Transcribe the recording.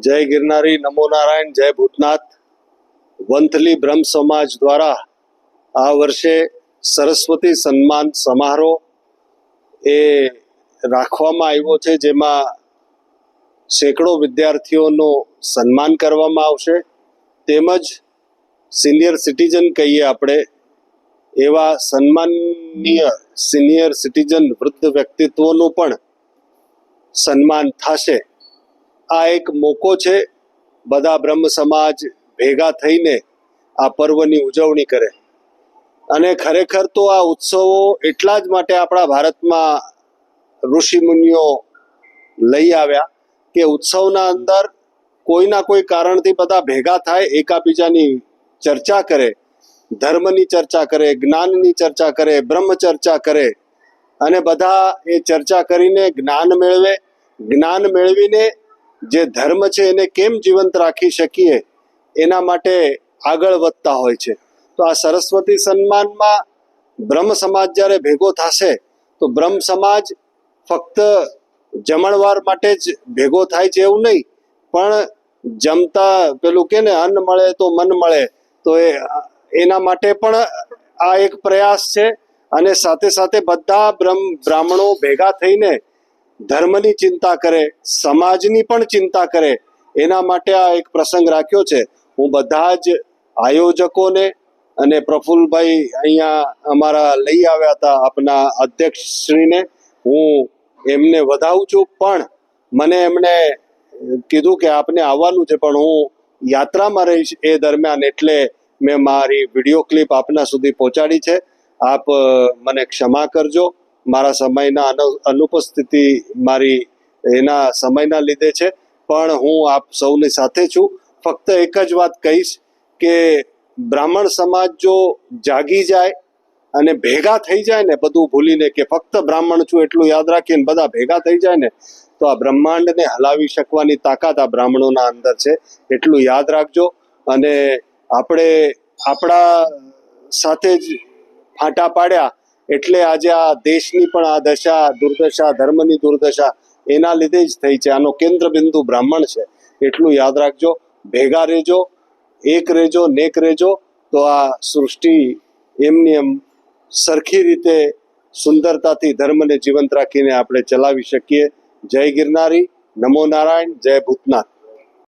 જય ગિરનારી, નમો નારાયણ, જય ભૂતનાથ. વંથલી બ્રહ્મ સમાજ દ્વારા આ વર્ષે સરસ્વતી સન્માન સમારોહ એ રાખવામાં આવ્યો છે, જેમાં સેંકડો વિદ્યાર્થીઓનું સન્માન કરવામાં આવશે. તેમજ સિનિયર સિટીઝન કહીએ આપણે, એવા સન્માનનીય સિનિયર સિટીઝન વૃદ્ધ વ્યક્તિત્વનું પણ સન્માન થશે. આ એક મોકો છે બધા બ્રહ્મ સમાજ ભેગા થઈને આ પર્વની ઉજવણી કરે. અને ખરેખર તો આ ઉત્સવો એટલા જ માટે આપણા ભારતમાં ઋષિ મુનિઓ લઈ આવ્યા કે ઉત્સવના અંદર કોઈના કોઈ કારણથી બધા ભેગા થાય, એકાબીજાની ચર્ચા કરે, ધર્મની ચર્ચા કરે, જ્ઞાનની ચર્ચા કરે, બ્રહ્મ ચર્ચા કરે અને બધા એ ચર્ચા કરીને જ્ઞાન મેળવે. જ્ઞાન મેળવીને જે ધર્મ છે એને કેમ જીવંત રાખી શકીએ, એના માટે આગળ વધતા હોય છે. તો આ સરસ્વતી સન્માનમાં બ્રહ્મ સમાજ જ્યારે ભેગો થશે, તો બ્રહ્મ સમાજ ફક્ત જમણવાર માટે જ ભેગો થાય છે એવું નહીં, પણ જમતા પેલું કે ને, અન્ન મળે તો મન મળે, તો એ એના માટે પણ આ એક પ્રયાસ છે. અને સાથે સાથે બધા બ્રહ્મ, બ્રાહ્મણો ભેગા થઈને ધર્મની ચિંતા કરે, સમાજની પણ ચિંતા કરે, એના માટે આ એક પ્રસંગ રાખ્યો છે. હું બધા જ આયોજકોને અને પ્રફુલભાઈ અહીંયા અમારા લઈ આવ્યા હતા, આપના અધ્યક્ષશ્રીને. હું એમને વધાવું છું, પણ મને એમણે કીધું કે આપને આવવાનું છે, પણ હું યાત્રામાં રહીશ એ દરમિયાન એટલે મેં મારી વીડિયો ક્લિપ આપના સુધી પહોંચાડી છે. આપ મને ક્ષમા કરજો. મારા સમયના અનુ- અનુપસ્થિતિ મારી એના સમયના લીધે છે. પણ હું આપ સૌની સાથે છું. ફક્ત એક જ વાત કહીશ કે બ્રાહ્મણ સમાજ જો જાગી જાય અને ભેગા થઈ જાય ને, બધું ભૂલીને કે ફક્ત બ્રાહ્મણ છું એટલું યાદ રાખીને બધા ભેગા થઈ જાય ને, તો આ બ્રહ્માંડને હલાવી શકવાની તાકાત આ બ્રાહ્મણોના અંદર છે. એટલું યાદ રાખજો. અને આપણે આપણા સાથે જ ફાંટા પાડ્યા એટલે આજે આ દેશની પણ આ દશા, દુર્દશા, ધર્મની દુર્દશા એના લીધે જ થઈ છે. આનો કેન્દ્ર બિંદુ બ્રાહ્મણ છે. એટલું યાદ રાખજો. ભેગા રહેજો, એક રહેજો, નેક રહેજો, તો આ સૃષ્ટિ એમની એમ સરખી રીતે સુંદરતાથી ધર્મને જીવંત રાખીને આપણે ચલાવી શકીએ. જય ગિરનારી. નમો નારાયણ. જય ભૂતનાથ.